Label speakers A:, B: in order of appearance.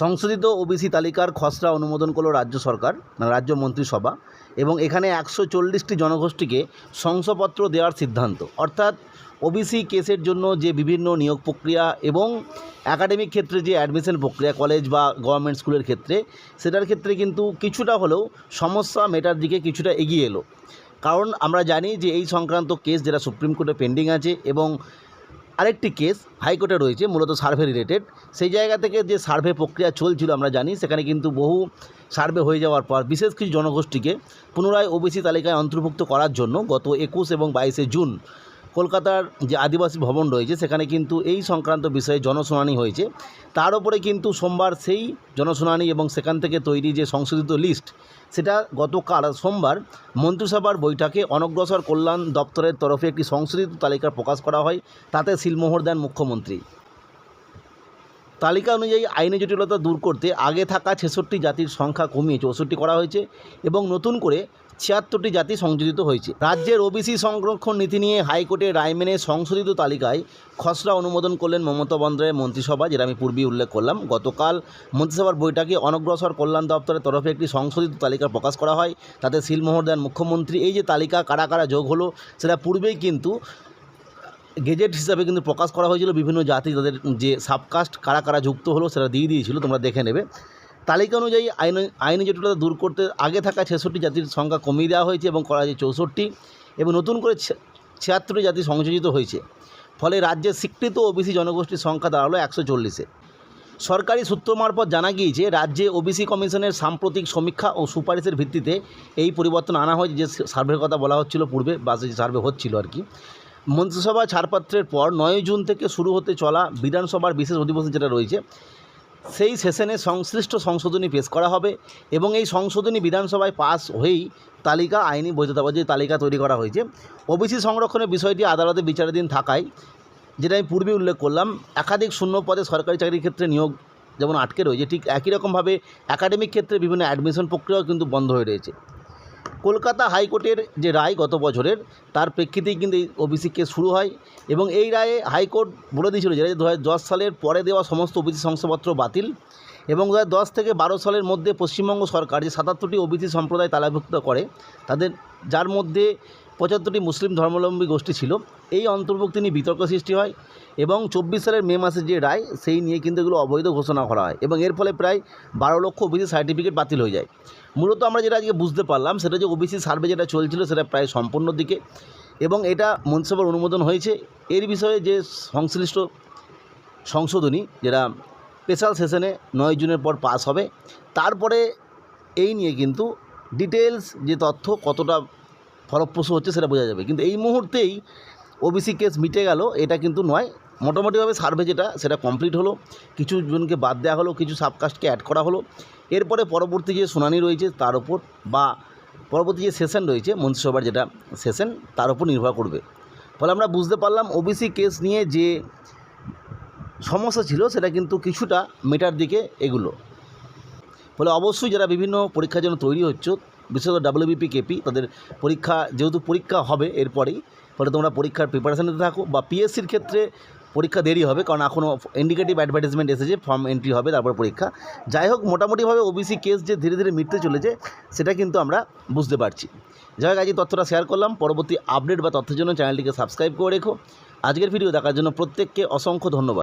A: সংশোধিত ওবিসি তালিকার খসড়া অনুমোদন করল রাজ্য সরকার মানে রাজ্য মন্ত্রিসভা, এবং এখানে একশো চল্লিশটি জনগোষ্ঠীকে শংসাপত্র দেওয়ার সিদ্ধান্ত। অর্থাৎ ওবিসি কেসের জন্য যে বিভিন্ন নিয়োগ প্রক্রিয়া এবং একাডেমিক ক্ষেত্রে যে অ্যাডমিশন প্রক্রিয়া, কলেজ বা গভর্নমেন্ট স্কুলের ক্ষেত্রে, সেটার ক্ষেত্রে কিন্তু কিছুটা হলেও সমস্যা মেটার দিকে কিছুটা এগিয়ে এলো। কারণ আমরা জানি যে এই সংক্রান্ত কেস যেটা সুপ্রিম কোর্টে পেন্ডিং আছে এবং আরেকটি কেস হাইকোর্টে রয়েছে, মূলত সার্ভে রিলেটেড। সেই জায়গা থেকে যে সার্ভে প্রক্রিয়া চলছিল আমরা জানি, সেখানে কিন্তু বহু সার্ভে হয়ে যাওয়ার পর বিশেষ কিছু জনগোষ্ঠীকে পুনরায় ওবিসি তালিকায় অন্তর্ভুক্ত করার জন্য গত একুশ এবং বাইশে জুন কলকাতার যে আদিবাসী ভবন রয়েছে, সেখানে কিন্তু এই সংক্রান্ত বিষয়ে জনশুনানি হয়েছে। তার উপরে কিন্তু সোমবার সেই জনশুনানি এবং সেখান থেকে তৈরি যে সংশোধিত লিস্ট, সেটা গতকাল সোমবার মন্ত্রিসভার বৈঠকে অনগ্রসর কল্যাণ দপ্তরের তরফে একটি সংশোধিত তালিকা প্রকাশ করা হয়। তাতে সিলমোহর দেন মুখ্যমন্ত্রী। তালিকা অনুযায়ী আইনি জটিলতা দূর করতে আগে থাকা ছেষট্টি জাতির সংখ্যা কমিয়ে চৌষট্টি করা হয়েছে এবং নতুন করে ছিয়াত্তরটি জাতি সংযোজিত হয়েছে। রাজ্যের ওবিসি সংরক্ষণ নীতি নিয়ে হাইকোর্টের রায় মেনে সংশোধিত তালিকায় খসড়া অনুমোদন করলেন মমতা বন্দ্যোপাধ্যায়ের মন্ত্রিসভা, যেটা আমি পূর্বেই উল্লেখ করলাম। গতকাল মন্ত্রিসভার বৈঠকে অনগ্রসর কল্যাণ দপ্তরের তরফে একটি সংশোধিত তালিকা প্রকাশ করা হয়। তাতে সিলমোহর দেন মুখ্যমন্ত্রী। এই যে তালিকা কারা কারা যোগ হলো, সেটা পূর্বেই কিন্তু গেজেট হিসাবে কিন্তু প্রকাশ করা হয়েছিল। বিভিন্ন জাতি তাদের যে সাবকাস্ট কারা কারা যুক্ত হলো, সেটা দিয়ে দিয়েছিল, তোমরা দেখে নেবে। তালিকা অনুযায়ী আইন, আইনি জটিলতা দূর করতে আগে থাকা ছেষট্টি জাতির সংখ্যা কমিয়ে দেওয়া হয়েছে এবং করা হয়েছে চৌষট্টি এবং নতুন করে ছিয়াত্তরটি জাতি সংযোজিত হয়েছে। ফলে রাজ্যের স্বীকৃত ওবিসি জনগোষ্ঠীর সংখ্যা দাঁড়াল একশো চল্লিশে। সরকারি সূত্র মারফত জানা গিয়েছে, রাজ্যে ওবিসি কমিশনের সাম্প্রতিক সমীক্ষা ও সুপারিশের ভিত্তিতে এই পরিবর্তন আনা হয়েছে, যে সার্ভের কথা বলা হচ্ছিল পূর্বে বা যে সার্ভে হচ্ছিল আর কি। মন্ত্রিসভা ছাড়পত্রের পর নয় জুন থেকে শুরু হতে চলা বিধানসভার বিশেষ অধিবেশন যেটা রয়েছে সেই সেশনে সংশ্লিষ্ট সংশোধনী পেশ করা হবে এবং এই সংশোধনী বিধানসভায় পাস হয়েই তালিকা, আইনি বৈধতা যে তালিকা তৈরি করা হয়েছে। ওবিসি সংরক্ষণের বিষয়টি আদালতে বিচারাধীন থাকায়, যেটা আমি পূর্বে উল্লেখ করলাম, একাধিক শূন্য পদে সরকারি চাকরির ক্ষেত্রে নিয়োগ যেমন আটকে রয়েছে, ঠিক একই রকমভাবে একাডেমিক ক্ষেত্রে বিভিন্ন অ্যাডমিশন প্রক্রিয়াও কিন্তু বন্ধ হয়ে রয়েছে। কলকাতা হাইকোর্টের যে রায় গত বছরের, তার প্রেক্ষিতেই কিন্তু এই ওবিসি কেস শুরু হয় এবং এই রায়ে হাইকোর্ট বলে দিয়েছিল যে দু দশ সালের পরে দেওয়া সমস্ত ওবিসি শংসাপত্র বাতিল এবং দু দশ থেকে বারো সালের মধ্যে পশ্চিমবঙ্গ সরকার যে সাতাত্তরটি ওবিসি সম্প্রদায় তালাভুক্ত করে, তাদের, যার মধ্যে পঁচাত্তরটি মুসলিম ধর্মাবলম্বী গোষ্ঠী ছিল। এই অন্তর্ভুক্তি নিয়ে বিতর্ক সৃষ্টি হয় এবং চব্বিশ সালের মে মাসের যে রায়, সেই নিয়ে কিন্তু এগুলো অবৈধ ঘোষণা করা হয় এবং এর ফলে প্রায় বারো লক্ষ ওবিসি সার্টিফিকেট বাতিল হয়ে যায়। মূলত আমরা যেটা আজকে বুঝতে পারলাম, সেটা যে ওবিসি সার্ভে যেটা চলছিল, সেটা প্রায় সম্পূর্ণ দিকে এবং এটা মন্ত্রিসভার অনুমোদন হয়েছে। এর বিষয়ে যে সংশ্লিষ্ট সংশোধনী, যেটা স্পেশাল সেশনে নয় জুনের পর পাস হবে, তারপরে এই নিয়ে কিন্তু ডিটেলস যে তথ্য, কতটা ফলপ্রসূ হচ্ছে সেটা বোঝা যাবে। কিন্তু এই মুহূর্তেই ওবিসি কেস মিটে গেল, এটা কিন্তু নয়। মোটামুটিভাবে সার্ভে যেটা, সেটা কমপ্লিট হলো। কিছু জনকে বাদ দেওয়া হলো, কিছু সাবকাস্টকে অ্যাড করা হলো। এরপরে পরবর্তী যে শুনানি রয়েছে, তার উপর বা পরবর্তী যে সেশন রয়েছে, মন্ত্রিসভার যেটা সেশন তার উপর নির্ভর করবে। ফলে আমরা বুঝতে পারলাম ওবিসি কেস নিয়ে যে সমস্যা ছিল, সেটা কিন্তু কিছুটা মেটার দিকে এগুলো। ফলে অবশ্যই যারা বিভিন্ন পরীক্ষার জন্য তৈরি হচ্ছে বিশেষত ডাব্লিউবিপি কেপি তাদের পরীক্ষা, যেহেতু পরীক্ষা হবে এরপরেই, ফলে তোমরা পরীক্ষার প্রিপারেশান নিতে থাকো, বা পিএসসির ক্ষেত্রে পরীক্ষা দেরি হবে, কারণ এখনও ইন্ডিকেটিভ অ্যাডভার্টাইজমেন্ট এসেছে ফর্ম এন্ট্রি হবে, তারপর পরীক্ষা। যাই হোক, মোটামুটিভাবে ওবিসি কেস যে ধীরে ধীরে মিটতে চলেছে, সেটা কিন্তু আমরা বুঝতে পারছি। যাই হোক আজ তথ্যটা শেয়ার করলাম, পরবর্তী আপডেট বা তথ্যের জন্য চ্যানেলটিকে সাবস্ক্রাইব করে রেখো। আজকের ভিডিও দেখার জন্য প্রত্যেককে অসংখ্য ধন্যবাদ।